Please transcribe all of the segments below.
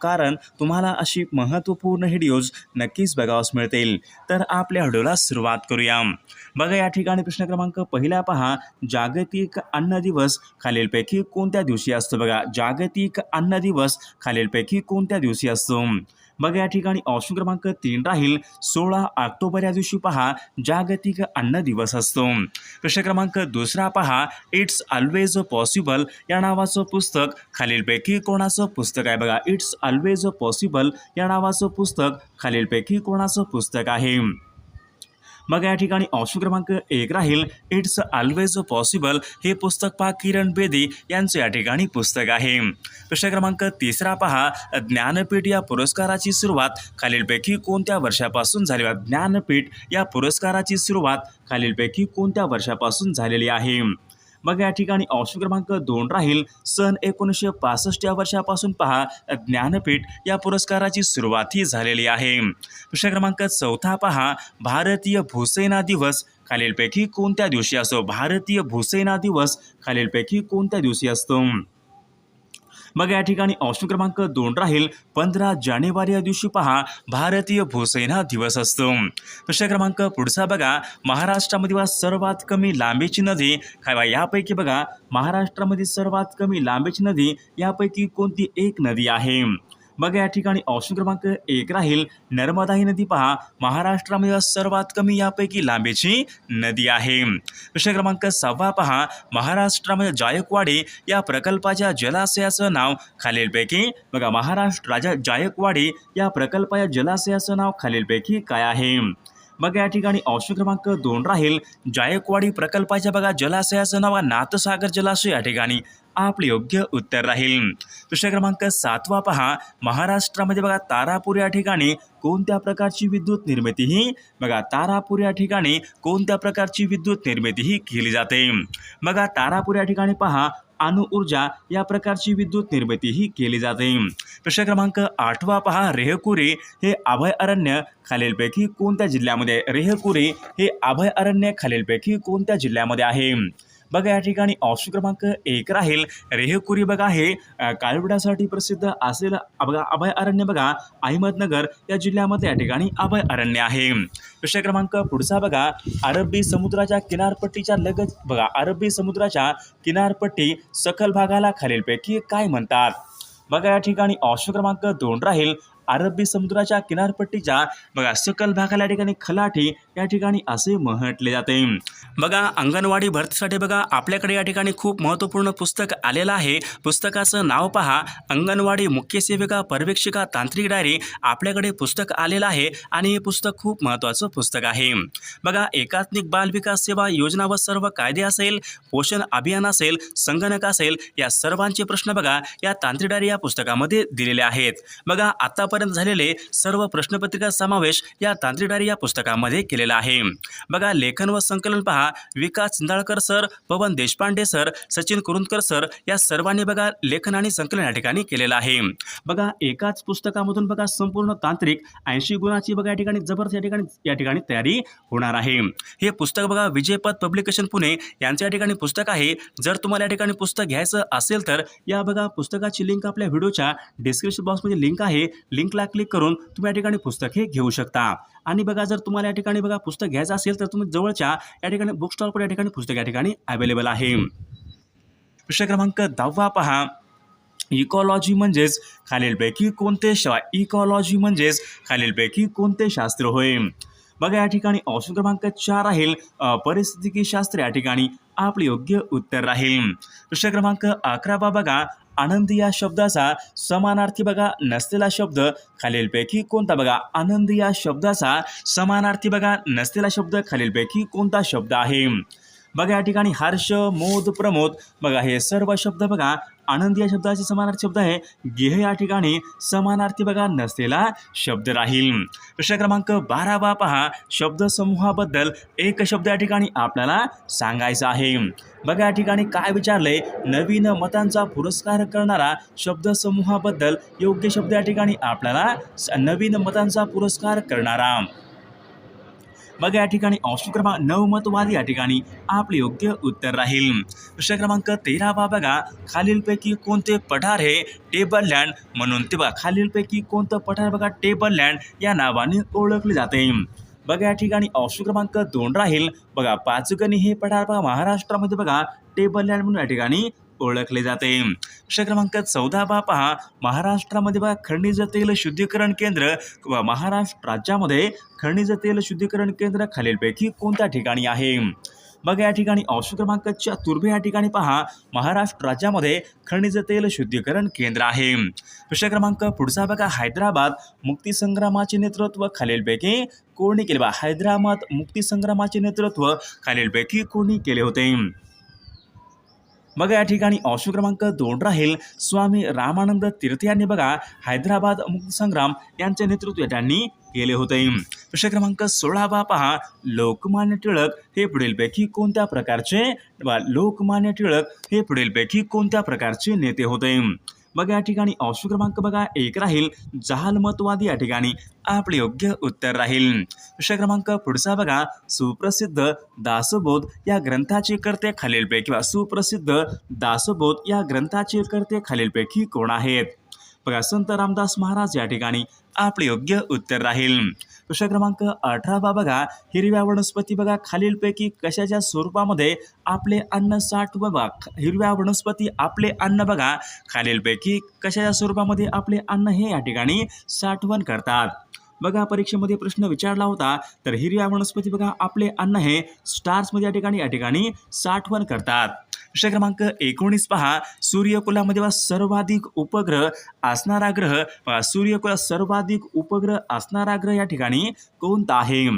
कारण तुम्हाला अशी महत्त्वपूर्ण व्हिडिओज नक्कीच बघावास मिळतील. तर आपल्या व्हिडिओला सुरुवात करूया. बघा या ठिकाणी प्रश्न क्रमांक पहिला पहा. जागतिक अन्न दिवस खालीलपैकी कोणत्या दिवशी असतो? बघा जागतिक अन्न दिवस खालीलपैकी कोणत्या दिवशी असतो? बघा या ठिकाणी ऑप्शन क्रमांक तीन राहील. सोळा ऑक्टोबर या दिवशी पहा जागतिक अन्न दिवस असतो. प्रश्न क्रमांक दुसरा पहा इट्स ऑलवेज पॉसिबल या नावाचं पुस्तक खालीलपैकी कोणाचं पुस्तक आहे बघा. इट्स ऑलवेज पॉसिबल या नावाचं पुस्तक खालीलपैकी कोणाचं पुस्तक आहे? मग या ठिकाणी ऑप्शन क्रमांक एक राहील इट्स ऑलवेज पॉसिबल हे पुस्तक पहा किरण बेदी यांचं या ठिकाणी पुस्तक आहे. प्रश्न क्रमांक तिसरा पहा ज्ञानपीठ या पुरस्काराची सुरुवात खालीलपैकी कोणत्या वर्षापासून झाली? ज्ञानपीठ या पुरस्काराची सुरुवात खालीलपैकी कोणत्या वर्षापासून झालेली आहे? मग या ठिकाणी ऑप्शन क्रमांक दोन राहील. सन एकोणीसशे पासष्ट या वर्षापासून पहा ज्ञानपीठ या पुरस्काराची सुरुवात ही झालेली आहे. प्रश्न क्रमांक चौथा पहा भारतीय भूसेना दिवस खालीलपैकी कोणत्या दिवशी असतो भारतीय भूसेना दिवस खालीलपैकी कोणत्या दिवशी असतो? मग या ठिकाणी ऑप्शन क्रमांक दोन राहील. पंधरा जानेवारी या दिवशी पहा भारतीय भूसेना दिवस असतो. प्रश्न क्रमांक पुढचा बघा. महाराष्ट्रामध्ये सर्वात कमी लांबीची नदी. काय बा यापैकी बघा महाराष्ट्रामध्ये सर्वात कमी लांबीची नदी यापैकी कोणती एक नदी आहे? बघा या ठिकाणी ऑप्शन क्रमांक एक राहील. नर्मदा ही नदी पहा. महाराष्ट्रामध्ये सर्वात कमी यापैकी लांबीची नदी आहे. प्रश्न क्रमांक सहावा पहा. महाराष्ट्रामध्ये जायकवाडी या प्रकल्पाच्या जलाशयाचं नाव खालीलपैकी बघा महाराष्ट्र राजा जायकवाडी या प्रकल्पाच्या जलाशयाचं नाव खालीलपैकी काय आहे? बघा या ठिकाणी ऑप्शन क्रमांक दोन राहील. जायकवाडी प्रकल्पाच्या बघा जलाशयाचं नाव नाथसागर जलाशय या ठिकाणी. आपले योग्य उत्तर राहील. प्रश्न क्रमांक सातवा पहा. महाराष्ट्रामध्ये बघा तारापूर या ठिकाणी कोणत्या प्रकारची विद्युत निर्मिती ही बघा तारापूर या ठिकाणी कोणत्या प्रकारची विद्युत निर्मिती ही केली जाते. बघा तारापूर या ठिकाणी पहा. अणुऊर्जा या प्रकारची विद्युत निर्मितीही केली जाते. प्रश्न क्रमांक आठवा पहा रेहकुरे हे अभय अरण्य खालीलपैकी कोणत्या जिल्ह्यामध्ये? रेहकुरे हे अभय अरण्य खालीलपैकी कोणत्या जिल्ह्यामध्ये आहे? बघा या ठिकाणी ऑप्शन क्रमांक एक राहील. रेहकुरी बघा हे अ, प्रसिद्ध असलेलं बघा अभय अरण्य बघा अहमदनगर या जिल्ह्यामध्ये या ठिकाणी अभय अरण्य आहे. प्रश्न क्रमांक पुढचा बघा अरबी समुद्राच्या किनारपट्टीच्या लगत बघा अरबी समुद्राच्या किनारपट्टी सखल भागाला खालीलपैकी काय म्हणतात? बघा या ठिकाणी ऑप्शन क्रमांक दोन राहील. अरबी समुद्राच्या किनारपट्टीच्या बघा सकल भागाला या ठिकाणी खलाठी या ठिकाणी असे म्हटले जाते. बघा अंगणवाडी भरतीसाठी बघा आपल्याकडे या ठिकाणी खूप महत्त्वपूर्ण पुस्तक आलेलं आहे. पुस्तकाचं नाव पहा अंगणवाडी मुख्य सेविका पर्यवेक्षिका तांत्रिक डायरी. आपल्याकडे पुस्तक आलेलं आहे आणि हे पुस्तक खूप महत्त्वाचं पुस्तक आहे. बघा एकात्मिक बाल विकास सेवा योजना व सर्व कायदे असेल पोषण अभियान असेल संगणक असेल या सर्वांचे प्रश्न बघा या तांत्रिक डायरी या पुस्तकामध्ये दिलेले आहेत. बघा आतापर्यंत झालेले सर्व प्रश्नपत्रिका समावेश या तांत्रिकारी या पुस्तकामध्ये केलेला आहे. बघा लेखन व संकलन पहा. Vikas Chindalkar sir Pawan Deshpande sir Sachin Kurundkar sir या सर्वांनी बघा लेखन आणि संकलन या ठिकाणी केलेलं आहे. बघा एकाच पुस्तकामधून बघा संपूर्ण तांत्रिक ऐंशी गुणाची बघा या ठिकाणी जबरदस्त या ठिकाणी या ठिकाणी तयारी होणार आहे. हे पुस्तक बघा विजयपद पब्लिकेशन पुणे यांचं या ठिकाणी पुस्तक आहे. जर तुम्हाला या ठिकाणी पुस्तक घ्यायचं असेल तर या बघा पुस्तकाची लिंक आपल्या व्हिडिओच्या डिस्क्रिप्शन बॉक्समध्ये लिंक आहे. लिंक लिंकला क्लिक करून तुम्ही या ठिकाणी पुस्तक हे घेऊ शकता. आणि बघा जर तुम्हाला या ठिकाणी बघा पुस्तक घ्यायचं असेल तर तुम्ही जवळच्या या ठिकाणी बुक स्टॉलवर या ठिकाणी पुस्तक या ठिकाणी अवेलेबल आहे. प्रश्न क्रमांक दहावा पहा. इकॉलॉजी म्हणजेच खालीलपैकी कोणते शा इकॉलॉजी म्हणजेच खालीलपैकी कोणते शास्त्र होय? बघा या ठिकाणी ऑप्शन क्रमांक चार राहील परिस्थितिकी शास्त्र या ठिकाणी आपले योग्य उत्तर राहील. प्रश्न क्रमांक अकरा बा बघा. आनंदी या शब्दाचा समानार्थी बघा नसलेला शब्द. खालीलपैकी कोणता बघा? आनंदी या शब्दाचा समानार्थी बघा नसलेला शब्द. खालीलपैकी कोणता शब्द आहे? बघा या ठिकाणी हर्ष मोद प्रमोद. बघा हे सर्व शब्द बघा आनंद या शब्दाचे समानार्थी शब्द आहे. गेह या ठिकाणी समानार्थी बघा नसलेला शब्द राहील. प्रश्न क्रमांक बारावा पहा. शब्दसमूहाबद्दल एक शब्द या ठिकाणी आपल्याला सांगायचा आहे. बघा या ठिकाणी काय विचारले नवीन मतांचा पुरस्कार करणारा शब्दसमूहाबद्दल योग्य शब्द या ठिकाणी आपल्याला स- नवीन मतांचा पुरस्कार करणारा. बघा या ठिकाणी ऑप्शन क्रमांक नऊ मतवाद या ठिकाणी आपले योग्य उत्तर राहील. प्रश्न क्रमांक तेरावा बघा. खालीलपैकी कोणते पठार हे टेबल लँड म्हणून? ते बघा खालीलपैकी कोणतं पठार बघा? टेबल लँड या नावाने ओळखले जाते. बघा या ठिकाणी ऑप्शन क्रमांक दोन राहील. बघा पाचगणी हे पठार बघा महाराष्ट्रामध्ये बघा टेबल लँड म्हणून या ठिकाणी ओळखले जाते. प्रश्न क्रमांक चौदा बा पहा. महाराष्ट्रामध्ये बघा खनिज तेल शुद्धीकरण केंद्र व महाराष्ट्र राज्यामध्ये खनिज तेल शुद्धीकरण केंद्र खालीलपैकी कोणत्या ठिकाणी आहे? बघा या ठिकाणी ऑप्शन क्रमांक चतुर्भे या ठिकाणी पहा. महाराष्ट्र राज्यामध्ये खनिज तेल शुद्धीकरण केंद्र आहे. प्रश्न क्रमांक पुढचा बघा. हैदराबाद मुक्तीसंग्रामाचे नेतृत्व खालीलपैकी कोणी केले? बा हैदराबाद मुक्तीसंग्रामाचे नेतृत्व खालीलपैकी कोणी केले होते? बघा या ठिकाणी ऑप्शन क्रमांक दोन राहील. स्वामी रामानंद तीर्थ यांनी बघा हैदराबाद मुक्तसंग्राम यांचे नेतृत्व त्यांनी केले होते. प्रश्न क्रमांक सोळावा पहा. लोकमान्य टिळक हे पुढीलपैकी कोणत्या प्रकारचे बा, लोकमान्य टिळक हे पुढीलपैकी कोणत्या प्रकारचे नेते होते? बघा या ठिकाणी ऑप्शन क्रमांक बघा एक राहील. जहालमतवादी या ठिकाणी आपले योग्य उत्तर राहील. प्रश्न क्रमांक पुढचा बघा. सुप्रसिद्ध दासबोध या ग्रंथाचे कर्ते खालीलपैकी किंवा सुप्रसिद्ध दासबोध या ग्रंथाचे कर्ते खालीलपैकी कोण आहेत? बघा संत रामदास महाराज या ठिकाणी आपले योग्य उत्तर राहील. प्रश्न क्रमांक अठरावा बघा हिरव्या वनस्पती बघा खालीलपैकी कशाच्या स्वरूपामध्ये आपले अन्न साठव बघा हिरव्या वनस्पती आपले अन्न बघा खालीलपैकी कशाच्या स्वरूपामध्ये आपले अन्न हे या ठिकाणी साठवण करतात? बघा परीक्षेमध्ये प्रश्न विचारला होता तर हिरव्या वनस्पती बघा आपले अन्न हे स्टार्समध्ये या ठिकाणी या ठिकाणी साठवण करतात. प्रश्न क्रमांक एकोणीस पहा. सूर्यकुलामध्ये बा सर्वाधिक उपग्रह असणारा ग्रह. सूर्यकुला सर्वाधिक उपग्रह असणारा ग्रह या ठिकाणी कोणता आहे?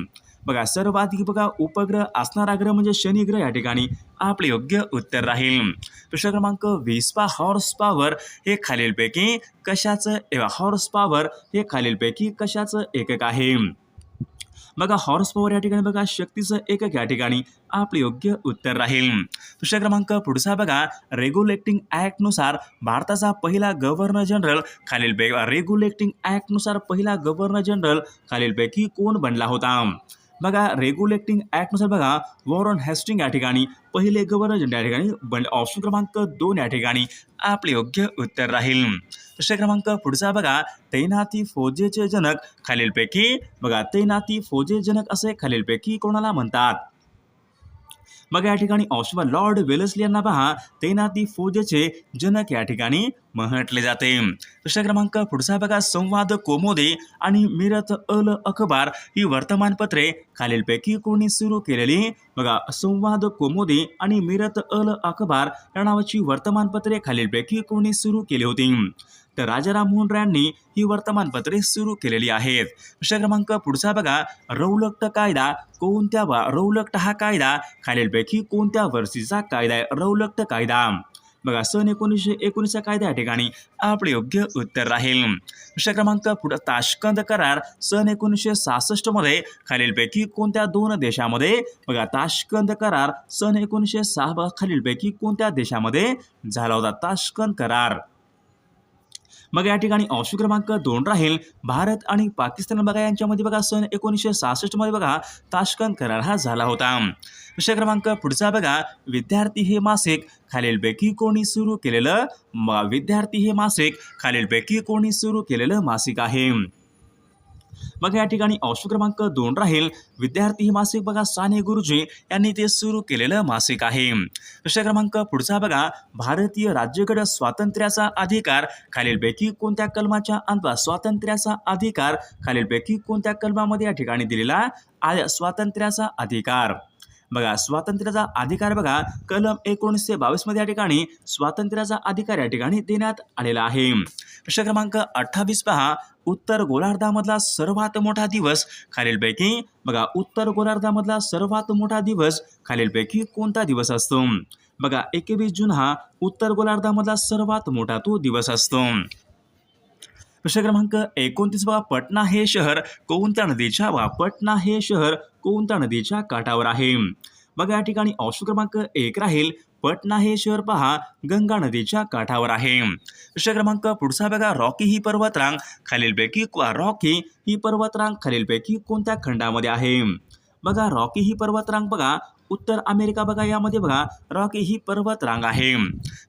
बघा सर्वाधिक बघा उपग्रह असणारा ग्रह म्हणजे शनिग्रह या ठिकाणी. आपले योग्य उत्तर राहील. प्रश्न क्रमांक वीसपा हॉर्स पॉवर हे खालीलपैकी कशाचं? हॉर्स पॉवर हे खालीलपैकी कशाचं एकक आहे? बघा हॉर्स पॉवर या ठिकाणी बघा शक्तीचं एकक या ठिकाणी. आपले योग्य उत्तर राहील. प्रश्न क्रमांक पुढचा बघा. रेग्युलेटिंग ॲक्टनुसार भारताचा पहिला गव्हर्नर जनरल खालीलपैकी रेग्युलेटिंग ॲक्टनुसार पहिला गव्हर्नर जनरल खालीलपैकी कोण बनला होता? बघा रेग्युलेटिंग ॲक्टनुसार बघा वॉरन हेस्टिंग या ठिकाणी पहिले गव्हर्नर जनरल या ठिकाणी बन ऑप्शन क्रमांक दोन या ठिकाणी आपले योग्य उत्तर राहील. प्रश्न क्रमांक पुढचा बघा तैनाती फौजेचे जनक खालीलपैकी बघा तैनाती फौजे जनक असे खालीलपैकी कोणाला म्हणतात? मग या ठिकाणी ऑस्वा लॉर्ड वेलसली यांना पहा तैनाती फौजेचे जनक या ठिकाणी म्हटले जाते. प्रश्न क्रमांक पुढचा बघा संवाद कोमोदे आणि मिरत अल अखबार ही वर्तमानपत्रे खालीलपैकी कोणी सुरू केलेली? बघा संवाद कोमोदे आणि मिरत अल अखबार या नावाची वर्तमानपत्रे खालीलपैकी कोणी सुरू केली होती? तर राजाराम मोहन रायांनी ही वर्तमानपत्रे सुरू केलेली आहेत. प्रश्न क्रमांक पुढचा बघा. रौलक्ट कायदा. कोणत्या रौलक्ट हा कायदा? खालीलपैकी कोणत्या वर्षीचा कायदा आहे? रौलक्ट कायदा. बघा सन एकोणीसशे एकोणीसच्या कायदा या ठिकाणी आपले योग्य उत्तर राहील. प्रश्न क्रमांक पुढं ताशकंद करार. सन एकोणीसशे सहासष्टमध्ये खालीलपैकी कोणत्या दोन देशामध्ये? बघा ताशकंद करार. सन एकोणीसशे सहा खालीलपैकी कोणत्या देशामध्ये झाला होता? ताशकंद करार. मग या ठिकाणी ऑप्शन क्रमांक दोन राहील. भारत आणि पाकिस्तान. बघा यांच्यामध्ये बघा सन एकोणीसशे सहासष्टमध्ये बघा ताशकंद करार हा झाला होता. विषय क्रमांक पुढचा बघा विद्यार्थी हे मासिक. खालीलपैकी कोणी सुरू केलेलं विद्यार्थी हे मासिक. खालीलपैकी कोणी सुरू केलेलं मासिक आहे. मग या ठिकाणी ऑप्शन क्रमांक दोन राहील. विद्यार्थी हे मासिक बघा साने गुरुजी यांनी ते सुरू केलेलं मासिक आहे. प्रश्न क्रमांक पुढचा बघा. भारतीय राज्यगड स्वातंत्र्याचा अधिकार. खालीलपैकी कोणत्या कलमाच्या अंतर्गत स्वातंत्र्याचा अधिकार? खालीलपैकी कोणत्या कलमामध्ये या ठिकाणी दिलेला स्वातंत्र्याचा अधिकार. बघा स्वातंत्र्याचा अधिकार बघा कलम एकोणीसशे बावीसमध्ये या ठिकाणी स्वातंत्र्याचा अधिकार या ठिकाणी देण्यात आलेला आहे. प्रश्न क्रमांक अठ्ठावीस पहा. उत्तर गोलार्धामधला सर्वात मोठा दिवस खालीलपैकी बघा उत्तर गोलार्धामधला सर्वात मोठा दिवस खालीलपैकी कोणता दिवस असतो? बघा एकवीस जून हा उत्तर गोलार्धामधला सर्वात मोठा तो दिवस असतो. प्रश्न क्रमांक एकोणतीस बघा पटना हे शहर कोणत्या नदीच्या वा पटना हे शहर कोणत्या नदीच्या काठावर आहे? बघा या ठिकाणी ऑप्शन क्रमांक एक राहील. पटना हे शहर पहा गंगा नदीच्या काठावर आहे. प्रश्न क्रमांक पुढचा बघा रॉकी ही पर्वतरांग. खालीलपैकी रॉकी ही पर्वतरांग खालीलपैकी कोणत्या खंडामध्ये आहे? बघा रॉकी ही पर्वतरांग बघा उत्तर अमेरिका बघा यामध्ये बघा रॉकी ही पर्वत रांग आहे.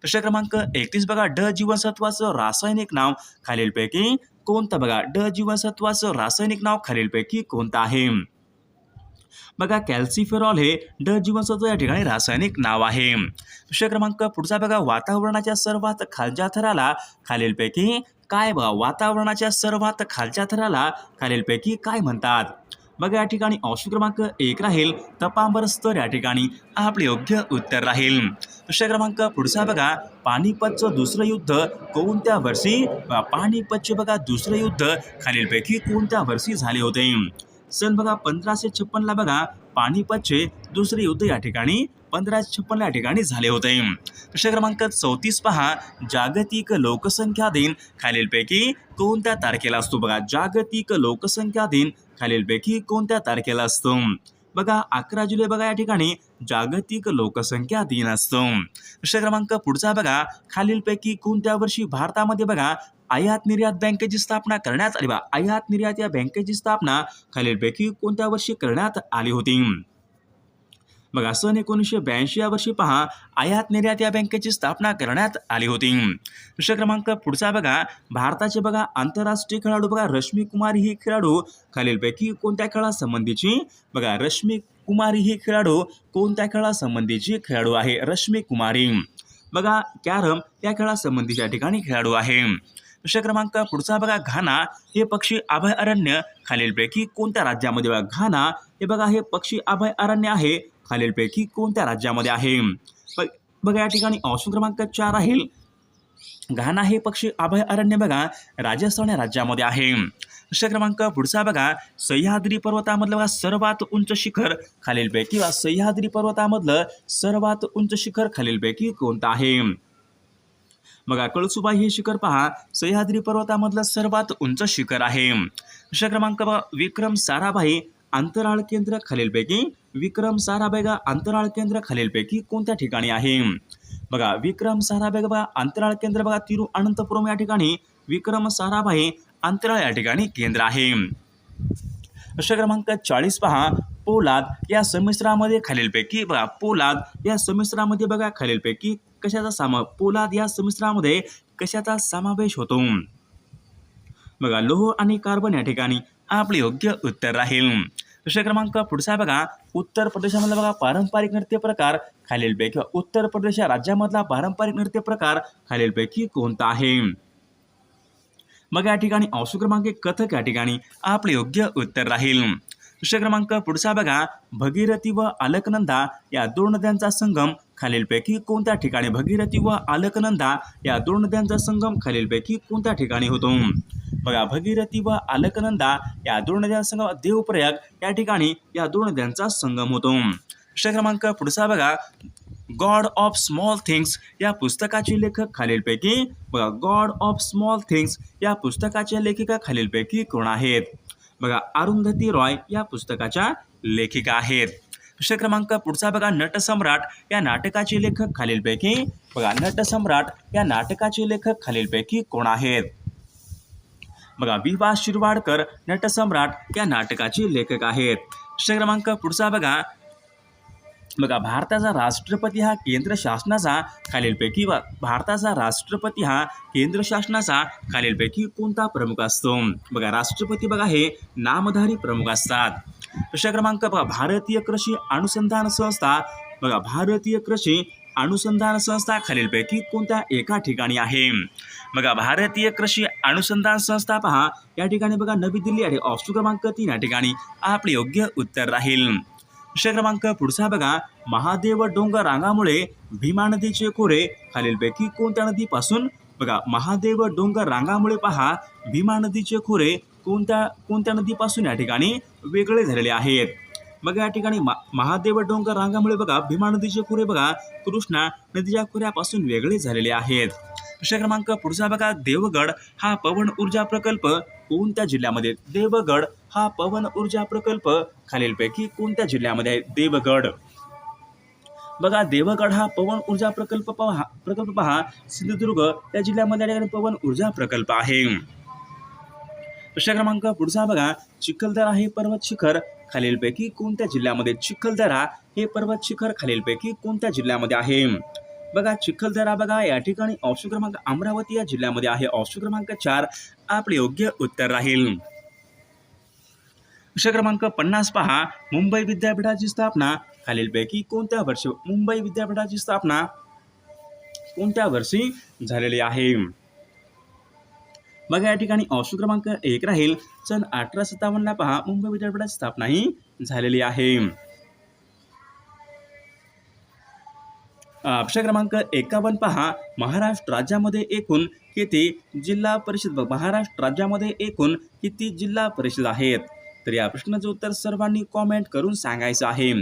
प्रश्न क्रमांक एकतीस बघा ड जीवनसत्वाचं रासायनिक नाव खालीलपैकी कोणतं बघा? ड जीवनसत्वाचं रासायनिक नाव खालीलपैकी कोणतं आहे? बघा कॅल्सिफेरॉल हे ड जीवनसत्व या ठिकाणी रासायनिक नाव आहे. प्रश्न क्रमांक पुढचा बघा वातावरणाच्या सर्वात खालच्या थराला खालीलपैकी काय बघा? वातावरणाच्या सर्वात खालच्या थराला खालीलपैकी काय म्हणतात? बघा या ठिकाणी ऑप्शन क्रमांक एक राहील. तपांबर स्तर या ठिकाणी आपले योग्य उत्तर राहील. प्रश्न क्रमांक पुढचा बघा. पानिपतचं दुसरं युद्ध कोणत्या वर्षी? पानिपतचे बघा दुसरं युद्ध खालीलपैकी कोणत्या वर्षी झाले होते? सन बघा पंधराशे छप्पनला बघा. पानिपतचे दुसरे युद्ध या ठिकाणी पंधराशे छप्पन या ठिकाणी झाले होते. प्रश्न क्रमांक चौतीस पहा. जागतिक लोकसंख्या दिन खालीलपैकी कोणत्या तारखेला असतो? बघा जागतिक लोकसंख्या दिन खालीलपैकी कोणत्या तारखेला असतो? बघा अकरा जुलै बघा या ठिकाणी जागतिक लोकसंख्या दिन असतो. प्रश्न क्रमांक पुढचा बघा. खालीलपैकी कोणत्या वर्षी भारतामध्ये बघा आयात निर्यात बँकेची स्थापना करण्यात आली बा. आयात निर्यात या बँकेची स्थापना खालीलपैकी कोणत्या वर्षी करण्यात आली होती? बघा सन एकोणीसशे ब्याऐंशी या वर्षी पहा आयात निर्यात या बँकेची स्थापना करण्यात आली होती. प्रश्न क्रमांक पुढचा बघा. भारताचे बघा आंतरराष्ट्रीय खेळाडू बघा रश्मी कुमारी ही खेळाडू खालीलपैकी कोणत्या खेळासंबंधीची? बघा रश्मी कुमारी ही खेळाडू कोणत्या खेळासंबंधीची खेळाडू आहे? रश्मी कुमारी. बघा कॅरम या खेळासंबंधीच्या ठिकाणी खेळाडू आहे. प्रश्न क्रमांक पुढचा बघा घाना हे पक्षी अभयारण्य खालीलपैकी कोणत्या राज्यामध्ये बघा घाना हे बघा हे पक्षी अभयारण्य आहे. खालीलपैकी कोणत्या राज्यामध्ये आहे? ब- बघा या ठिकाणी ऑप्शन क्रमांक चार राहील घाना हे पक्षी अभयारण्य बघा राजस्थान या राज्यामध्ये आहे. प्रश्न क्रमांक पुढचा बघा सह्याद्री पर्वतामधलं बघा सर्वात उंच शिखर. खालीलपैकी किंवा सह्याद्री पर्वतामधलं सर्वात उंच शिखर खालीलपैकी कोणतं आहे? बघा अकळसुबा हे शिखर पहा. सह्याद्री पर्वतामधलं सर्वात उंच शिखर आहे. अशा क्रमांक विक्रम साराभाई अंतराळ केंद्र खालीलपैकी विक्रम साराबेगा अंतराळ केंद्र खालीलपैकी कोणत्या ठिकाणी आहे? बघा विक्रम साराबेगा बघा अंतराळ केंद्र बघा तिरुअनंतपुरम या ठिकाणी विक्रम साराभाई अंतराळ या ठिकाणी केंद्र आहे. प्रश्न क्रमांक चाळीस पहा. पोलाद या संमिश्रामध्ये खालीलपैकी बघा पोलाद या संमिश्रामध्ये बघा खालीलपैकी कशाचा सामा पोलाद या संमिश्रामध्ये कशाचा समावेश होतो? बघा लोह आणि कार्बन या ठिकाणी आपले योग्य उत्तर राहील. प्रश्न क्रमांक पुढचा बघा उत्तर प्रदेशामधला बघा पारंपरिक नृत्य प्रकार खालीलपैकी उत्तर प्रदेश या राज्यामधला पारंपरिक नृत्य प्रकार खालीलपैकी कोणता आहे? मग या ठिकाणी अंश क्रमांक कथक या ठिकाणी आपले योग्य उत्तर राहील. विषय क्रमांक पुढचा बघा. भगीरथी व अलकनंदा या दोन नद्यांचा संगम खालीलपैकी कोणत्या ठिकाणी भगीरथी व अलकनंदा या दोन नद्यांचा संगम खालीलपैकी कोणत्या ठिकाणी होतो? बघा भगीरथी व अलकनंदा या दोन नद्यांचा संगम देवप्रयाग या ठिकाणी या दोन नद्यांचा संगम होतो. विषय क्रमांक पुढचा बघा. गॉड ऑफ स्मॉल थिंग्स या पुस्तकाचे लेखक खालीलपैकी बघा गॉड ऑफ स्मॉल थिंग्स या पुस्तकाच्या लेखिका खालीलपैकी कोण आहेत? अरुंधती रॉय या पुस्तकाच्या लेखिका आहेत. प्रश्न क्रमांक पुढचा बघा नटसम्राट या नाटकाचे लेखक खालीलपैकी बघा नटसम्राट या नाटकाचे लेखक खालीलपैकी कोण आहेत? बघा विवा शिरवाडकर नटसम्राट या नाटकाचे लेखक आहेत. प्रश्न क्रमांक पुढचा बघा बघा भारताचा राष्ट्रपती हा केंद्र शासनाचा खालीलपैकी वा- भारताचा राष्ट्रपती हा केंद्र शासनाचा खालीलपैकी कोणता प्रमुख असतो? बघा राष्ट्रपती बघा हे नामधारी प्रमुख असतात. प्रश्न क्रमांक बघा भारतीय कृषी अनुसंधान संस्था बघा भारतीय कृषी अनुसंधान संस्था खालीलपैकी कोणत्या एका ठिकाणी आहे? बघा भारतीय कृषी अनुसंधान संस्था पहा या ठिकाणी बघा नवी दिल्ली आहे ऑप्शन क्रमांक तीन या ठिकाणी आपले योग्य उत्तर राहील. विषय क्रमांक पुढचा बघा. महादेव डोंगर रांगामुळे भीमा नदीचे खोरे खालीलपैकी कोणत्या नदीपासून? बघा महादेव डोंगर रांगामुळे पहा भीमा नदीचे खोरे कोणत्या कोणत्या नदीपासून या ठिकाणी वेगळे झालेले आहेत? बघा या ठिकाणी मा महादेव डोंगर रांगामुळे बघा भीमा नदीचे खोरे बघा कृष्णा नदीच्या खोऱ्यापासून वेगळे झालेले आहेत. प्रश्न क्रमांक पुढचा बघा देवगड हा पवन ऊर्जा प्रकल्प कोणत्या जिल्ह्यामध्ये? देवगड हा पवन ऊर्जा प्रकल्प खालीलपैकी कोणत्या जिल्ह्यामध्ये आहे? देवगड. बघा देवगड हा पवन ऊर्जा प्रकल्प पहा प्रकल्प पहा. सिंधुदुर्ग या जिल्ह्यामध्ये पवन ऊर्जा प्रकल्प आहे. प्रश्न क्रमांक पुढचा बघा. चिखलदरा हे पर्वत शिखर खालीलपैकी कोणत्या जिल्ह्यामध्ये? चिखलदरा हे पर्वत शिखर खालीलपैकी कोणत्या जिल्ह्यामध्ये आहे? बघा चिखलदरा बघा या ठिकाणी ऑप्शन क्रमांक अमरावती या जिल्ह्यामध्ये आहे. ऑप्शन क्रमांक चार आपले योग्य उत्तर राहील. प्रश्न क्रमांक पन्नास पहा. मुंबई विद्यापीठाची स्थापना. खालीलपैकी कोणत्या वर्षी मुंबई विद्यापीठाची स्थापना कोणत्या वर्षी झालेली आहे? बघा या ठिकाणी ऑप्शन क्रमांक एक राहील. सन अठरा सत्तावन्नला पहा. मुंबई विद्यापीठाची स्थापना ही झालेली आहे. प्रश्न क्रमांक एकावन्न पहा. महाराष्ट्र राज्यामध्ये एकूण किती जिल्हा परिषद महाराष्ट्र राज्यामध्ये एकूण किती जिल्हा परिषद आहेत? तर या प्रश्नाचं उत्तर सर्वांनी कॉमेंट करून सांगायचं आहे.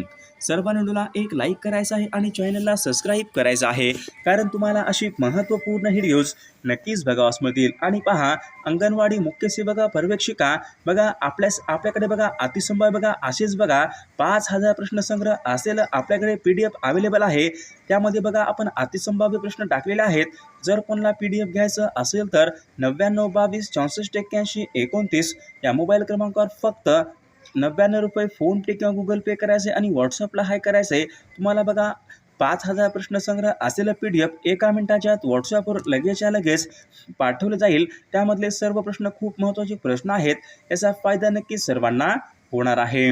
सर्वांनी एक लाईक करायचं आहे आणि चॅनलला सबस्क्राईब करायचं आहे. कारण तुम्हाला अशी महत्त्वपूर्ण व्हिडिओज नक्कीच बघावास मिळतील आणि पहा अंगणवाडी मुख्य सेवका पर्यवेक्षिका बघा आपल्यास आपल्याकडे बघा अतिसंभाव्य बघा असेच बघा पाच हजार प्रश्नसंग्रह असलेलं आपल्याकडे पी डी एफ अवेलेबल आहे. त्यामध्ये बघा आपण अतिसंभाव्य प्रश्न टाकलेले आहेत. जर कोणाला पी डी एफ घ्यायचं असेल तर नव्याण्णव बावीस चौसष्ट एक्क्याऐंशी एकोणतीस या मोबाईल क्रमांकावर फक्त नव्याण्णव रुपये फोनपे किंवा गुगल पे करायचे आणि व्हॉट्सअपला हाय करायचं आहे तुम्हाला बघा पाच हजार प्रश्नसंग्रह असलेलं पी डी एफ एका मिनिटाच्या आत व्हॉट्सअपवर लगेचच्या लगेच पाठवलं जाईल. त्यामधले सर्व प्रश्न खूप महत्त्वाचे प्रश्न आहेत. याचा फायदा नक्की सर्वांना होणार आहे.